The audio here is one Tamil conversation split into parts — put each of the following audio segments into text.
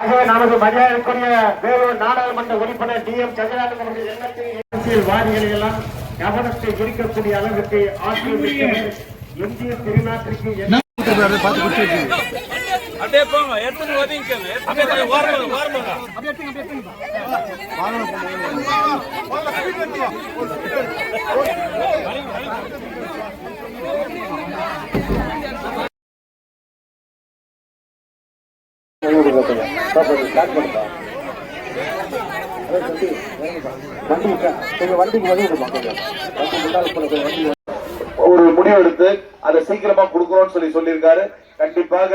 ஆகவே நமது மரியாதைக்குரிய வேலூர் நாடாளுமன்ற உறுப்பினர் டி எம் சந்திரநாதன் அவர்கள் எண்ணத்தில் அரசியல்வாதிகளை எல்லாம் கவனத்தை ஈர்க்கக்கூடிய அளவிற்கு ஆற்றல் மிக்கவர் இந்திய திருநாட்டிற்கு என்ன அப்படியே போங்க எடுத்துட்டு ஒதுங்கிக்கோங்க ஒரு முடிவெடுத்து அதை சீக்கிரமா கொடுக்கணும்னு சொல்லி சொல்லியிருக்காரு. கண்டிப்பாக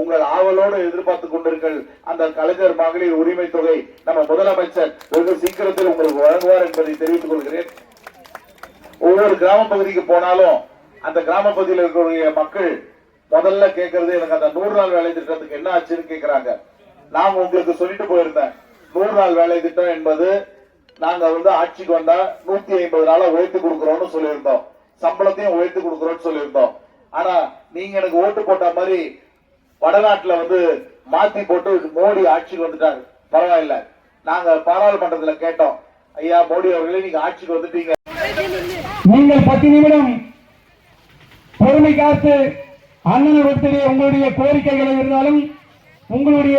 உங்கள் ஆவலோடு எதிர்பார்த்து கொண்டிருங்கள். அந்த கலைஞர் மகளிர் உரிமை தொகை நம்ம முதலமைச்சர் வெகு சீக்கிரத்தில் உங்களுக்கு வழங்குவார் என்பதை தெரிவித்துக் கொள்கிறேன். ஒவ்வொரு கிராம பகுதிக்கு போனாலும் அந்த கிராம பகுதியில் இருக்கக்கூடிய மக்கள் முதல்ல கேட்கறது எனக்கு அந்த நூறு நாள் வேலை திட்டத்துக்கு என்ன ஆச்சுன்னு கேக்குறாங்க. நான் உங்களுக்கு சொல்லிட்டு போயிருந்தேன். நூறு நாள் வேலை திட்டம் என்பது நாங்க வந்து ஆட்சிக்கு வந்தா நூத்தி ஐம்பது நாளா உயர்த்தி கொடுக்கறோம்னு சொல்லியிருந்தோம். சம்பளத்தையும் உயர்த்தி கொடுக்கறோம்னு சொல்லியிருந்தோம். ஆனா நீங்க எனக்கு ஓட்டு போட்ட மாதிரி வடநாட்டுல வந்து மாத்தி போட்டு மோடி ஆட்சிக்கு வந்துட்டாங்க பரவாயில்ல. நாங்க பாராளுமன்றத்துல கேட்டோம். ஐயா மோடி அவர்களே நீங்க ஆட்சிக்கு வந்துட்டீங்க. நீங்கள் பத்து நிமிடம் பொறுமை காத்து அண்ணனிடத்திலே உங்களுடைய கோரிக்கைகள் இருந்தாலும் உங்களுடைய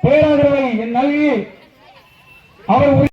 பேராதரவை நல்கி அவர்